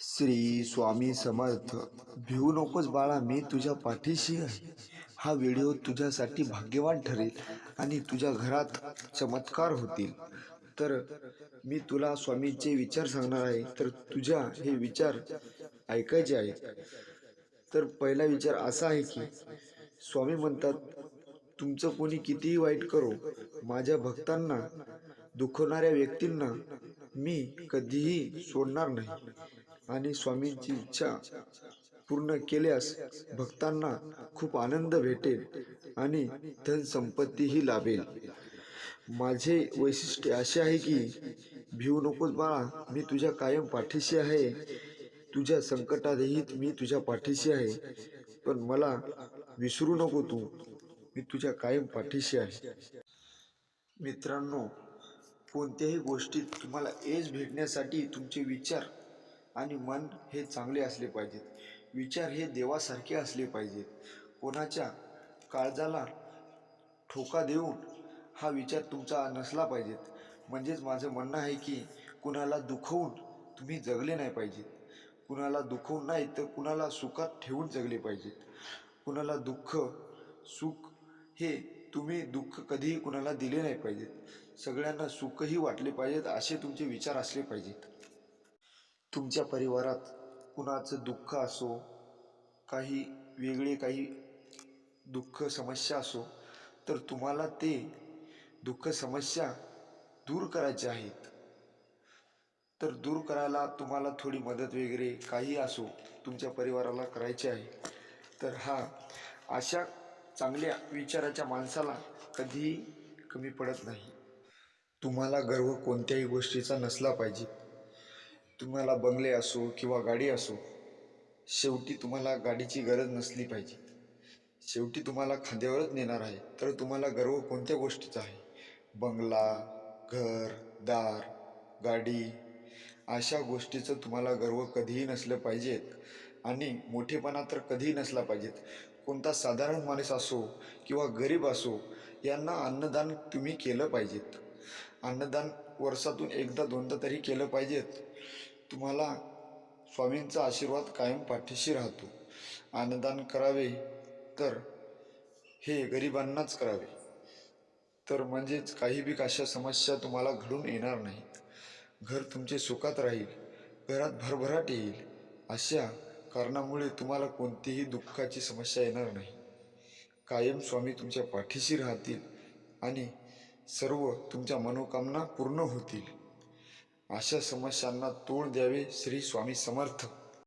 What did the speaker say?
श्री स्वामी समर्थ भिवू नकोस बाळा मी तुझ्या पाठीशी आहे. हा व्हिडिओ तुझ्यासाठी भाग्यवान ठरेल आणि तुझ्या घरात चमत्कार होतील. तर मी तुला स्वामींचे विचार सांगणार आहे. तर तुझ्या हे विचार ऐकायचे आहेत. तर पहिला विचार असा आहे की स्वामी म्हणतात तुमचं कोणी कितीही वाईट करो माझ्या भक्तांना दुखवणाऱ्या व्यक्तींना मी कधीही सोडणार नाही. आणि स्वामींची इच्छा पूर्ण केल्यास भक्तांना खूप आनंद भेटेल आणि धनसंपत्तीही लाभेल. माझे वैशिष्ट्य असे आहे की भिवू नकोस बाळा मी तुझ्या कायम पाठीशी आहे. तुझ्या संकटातही मी तुझ्या पाठीशी आहे. पण मला विसरू नको तू मी तुझ्या कायम पाठीशी आहे. मित्रांनो कोणत्याही गोष्टीत तुम्हाला एज भेटण्यासाठी तुमचे विचार आणि मन हे चांगले असले पाहिजेत. विचार हे देवासारखे असले पाहिजेत. कोणाच्या काळजाला ठोका देऊन हा विचार तुमचा नसला पाहिजेत. म्हणजेच माझं म्हणणं आहे की कुणाला दुखवून तुम्ही जगले नाही पाहिजेत. कुणाला दुखवून नाही तर कुणाला सुखात ठेवून जगले पाहिजेत. कुणाला दुःख सुख हे तुम्ही दुःख कधीही कुणाला दिले नाही पाहिजेत. सगळ्यांना सुखही वाटले पाहिजेत असे तुमचे विचार असले पाहिजेत. तुमच्या परिवारात कुणाचं दुःख असो काही वेगळे काही दुःख समस्या असो तर तुम्हाला ते दुःख समस्या दूर करायचे आहेत. तर दूर करायला तुम्हाला थोडी मदत वगैरे काही असो तुमच्या परिवाराला करायचे आहे. तर हा अशा चांगल्या विचाराच्या माणसाला कधीही कमी पडत नाही. तुम्हाला गर्व कोणत्याही गोष्टीचा नसला पाहिजे. तुम्हाला बंगले असो किंवा गाडी असो शेवटी तुम्हाला गाडीची गरज नसली पाहिजे. शेवटी तुम्हाला खांद्यावरच नेणार आहे तर तुम्हाला गर्व कोणत्या गोष्टीचा आहे? बंगला घर दार गाडी अशा गोष्टीचं तुम्हाला गर्व कधीही नसलं पाहिजेत आणि मोठेपणा तर कधीही नसला पाहिजेत. कोणता साधारण माणूस असो किंवा गरीब असो यांना अन्नदान तुम्ही केलं पाहिजेत. अन्नदान वर्षातून एकदा दोनदा तरी केलं पाहिजेत. तुम्हाला स्वामींचा आशीर्वाद कायम पाठीशी राहतो. अन्नदान करावे तर हे गरिबांनाच करावे. तर म्हणजेच काही बी अशा समस्या तुम्हाला घडून येणार नाहीत घर तुमचे सुखात राहील. घरात भरभराट येईल. अशा कारणामुळे तुम्हाला कोणतीही दुःखाची समस्या येणार नाही. कायम स्वामी तुमच्या पाठीशी राहतील आणि सर्व तुमच्या मनोकामना पूर्ण होतील. अशा समस्यांना तोड द्यावे श्री स्वामी समर्थ.